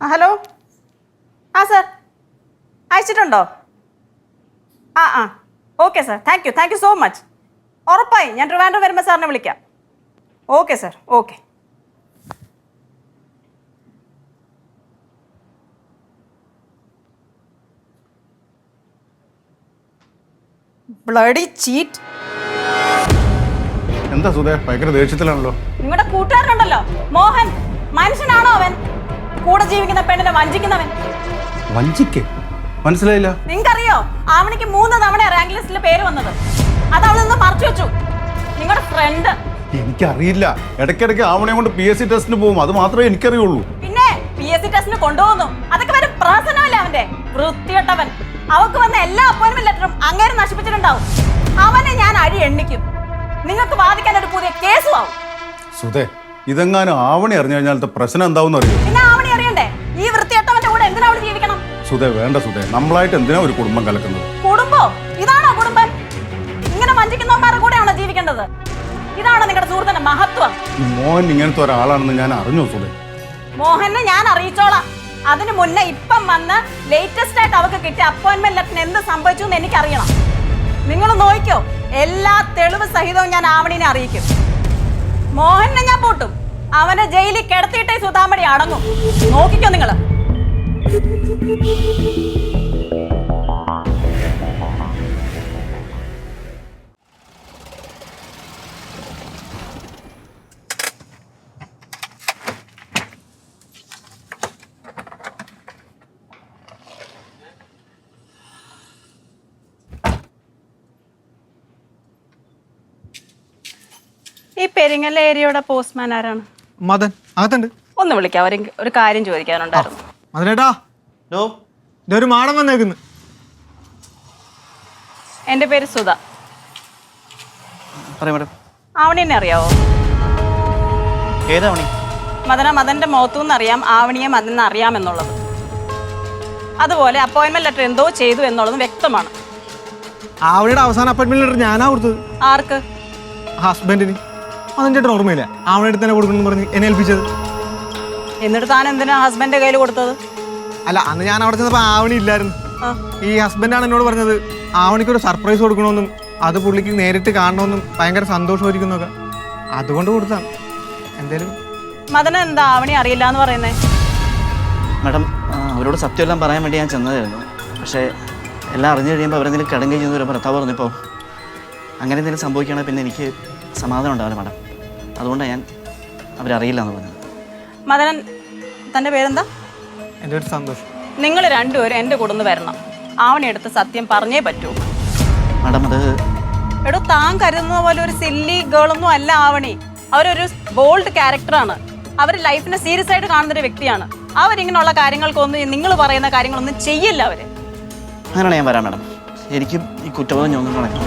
ആ ഹലോ? ആ സർ. അയച്ചിട്ടുണ്ടോ? ആ ആ. Okay sir. Thank you thank you so much ഉറപ്പായി ഞാൻ ട്രിവാൻഡ്രം വരുമ്പോൾ സാറിനെ വിളിക്കാം. Okay sir. Okay. Bloody cheat എന്താ സുധേ? ഭയങ്കര ദേഷ്യത്തിലാണല്ലോ. നിങ്ങളുടെ കൂട്ടുകാരനുണ്ടല്ലോ. മോഹൻ. മനുഷ്യനാണോ അവൻ? കൂടെ ജീവിക്കുന്ന പെണ്ണിനെ വഞ്ചിക്കുന്നവൻ. വഞ്ചിക്ക്? മനസ്സിലായില്ല. നിങ്ങൾക്കറിയോ? ആവണിക്ക് മൂന്ന് തവണ റാങ്ക് ലിസ്റ്റിൽ പേര് വന്നത്. അത് അവൾ നിന്ന് മറച്ചു വെച്ചു. നിങ്ങളുടെ ഫ്രണ്ട് എനിക്കറിയില്ല. ഇടയ്ക്കിടയ്ക്ക് ആവണെ കൊണ്ട് പി എസ് സി ടെസ്റ്റിന് പോകും. അത് മാത്രമേ എനിക്കറിയുള്ളൂ. പിന്നെ പി എസ് സി ടെസ്റ്റിന് കൊണ്ടുപോകുന്നു. അതൊക്കെ വരും പ്രഹസനമല്ല അവന്റെ. വൃത്തിയട്ടവൻ അവക്ക് വന്ന എല്ലാ അപ്പോയിന്റ്മെന്റ് ലെറ്ററും അങ്ങേരെ നശിപ്പിച്ചിട്ടുണ്ടാവും. അവനെ ഞാൻ അഴി എണ്ണിക്കും. നിങ്ങൾക്ക് വാദിക്കാൻ ഒരു പുതിയ കേസും ആവും. സുധേ ഇതെങ്ങാനും ആവണി അറിഞ്ഞു കഴിഞ്ഞാൽ പ്രശ്നം എന്താവും അറിയോ? സുധേ വേണ്ട സുധേ. നമ്മളായിട്ട് എന്തിനാ ഒരു കുടുംബം കലക്കുന്നത്? കുടുംബോ? ഇതാണോ കുടുംബം? ഇങ്ങനെ വഞ്ചിക്കുന്നവന്മാരുടെ കൂടെയാണോ ജീവിക്കേണ്ടത്? ഇതാണ് നിങ്ങളുടെ സുഹൃത്തിന്റെ മഹത്വം? ഈ മോഹൻ ഇങ്ങനത്തെ ഒരാളാണെന്ന് ഞാൻ അറിഞ്ഞു സുധേ? മോഹനെ ഞാൻ അറിയിച്ചോളാം. അതിനു മുന്നേ ഇപ്പം വന്ന് ലേറ്റസ്റ്റ് ആയിട്ട് അവർക്ക് കിട്ടിയ അപ്പോയിന്റ്മെന്റ് ലെറ്ററിന് എന്ത് സംഭവിച്ചു എന്ന് എനിക്കറിയണം. നിങ്ങൾ നോക്കിയോ? എല്ലാ തെളിവ് സഹിതവും ഞാൻ ആവണിനെ അറിയിക്കും. മോഹനെ ഞാൻ പൂട്ടും. അവനെ ജയിലിൽ കിടത്തിയിട്ടേ സുധാമണി അടങ്ങും. നോക്കിക്കോ നിങ്ങൾ. ഈ പെരിങ്ങൽ ഏരിയയുടെ പോസ്റ്റ്മാൻ ആരാണ്? മദൻ അകത്തുണ്ട്. ഒന്ന് വിളിക്കാം ഒരു ഒരു കാര്യം ചോദിക്കാനുണ്ടായിരുന്നു. മദനേട്ടാ. ഡോ ഇതൊരു മാടം വന്നേക്കുന്നു. എന്റെ പേര് സുധ. പറയാം മാഡം. ആവണി എന്നെ അറിയാവോ? ഏതാവണി? മദന മദന്റെ മുഖത്തുനിന്ന് അറിയാം ആവണിയെ മദന അറിയാമെന്നുള്ളത് അതുപോലെ അപ്പോയിന്റ്മെന്റ് ലെറ്റർ എന്തോ ചെയ്തു എന്നുള്ളതും വ്യക്തമാണ്. ആവണിയുടെ അവസാന അപ്പോയിന്റ്മെന്റ് ലെറ്റർ ഞാനാ കൊടുത്തത്. ആർക്ക്? ഹസ്ബൻഡിന്. അതെന്റെ ചേട്ടൻ ഓർമ്മയില്ല. ആവണിയുടെ തന്നെ കൊടുക്കണമെന്ന് പറഞ്ഞ് എന്നെ ഏൽപ്പിച്ചത്. എന്നിട്ട് താൻ എന്തിനാ ഹസ്ബൻഡിന്റെ കയ്യിൽ കൊടുത്തത്? അല്ല അന്ന് ഞാൻ അവിടെ ചെന്നപ്പോൾ ആവണി ഇല്ലായിരുന്നു. ഈ ഹസ്ബൻഡാണ് എന്നോട് പറഞ്ഞത് ആവണിക്ക് ഒരു സർപ്രൈസ് കൊടുക്കണമെന്നും അത് പുള്ളിക്ക് നേരിട്ട് കാണണമെന്നും ഭയങ്കര സന്തോഷമായിരിക്കും എന്നൊക്കെ അതുകൊണ്ട് കൊടുത്താണ് എന്തേലും മദന എന്താ ആവണി അറിയില്ല എന്ന് പറയുന്നേ? മാഡം അവരോട് അവരോട് സത്യമെല്ലാം പറയാൻ വേണ്ടി ഞാൻ ചെന്നതായിരുന്നു. പക്ഷേ എല്ലാം അറിഞ്ഞു കഴിയുമ്പോൾ അവരെന്തെങ്കിലും കിടങ്ങി ചെന്ന് ഒരു ഭർത്താവ് പറഞ്ഞപ്പോൾ അങ്ങനെ എന്തെങ്കിലും സംഭവിക്കുകയാണെങ്കിൽ പിന്നെ എനിക്ക് സമാധാനം ഉണ്ടാവില്ല മാഡം. അതുകൊണ്ടാണ് ഞാൻ അവരറിയില്ല എന്ന് പറഞ്ഞത്. മദനൻ തന്റെ പേരെന്താ? എന്റെ ഒരു സന്തോഷം. നിങ്ങൾ രണ്ടുപേരും എന്റെ കൂടെ ഒന്ന് വരണം. ആവണി എടുത്ത് സത്യം പറഞ്ഞേ പറ്റൂ. മാഡം അത് എടോ താൻ കരുതുന്ന പോലെ ഒരു സില്ലി ഗേളൊന്നും അല്ല ആവണി. അവരൊരു ബോൾഡ് ക്യാരക്ടറാണ് അവർ ലൈഫിനെ സീരിയസ് ആയിട്ട് കാണുന്ന ഒരു വ്യക്തിയാണ്. അവരിങ്ങനെയുള്ള കാര്യങ്ങൾക്കൊന്നും നിങ്ങൾ പറയുന്ന കാര്യങ്ങളൊന്നും ചെയ്യില്ല അവർ. അങ്ങനെയാണ് ഞാൻ വരാം മാഡം. എനിക്കും ഈ കുറ്റബോധം ഞാൻ ഒന്നും കണക്കില്ല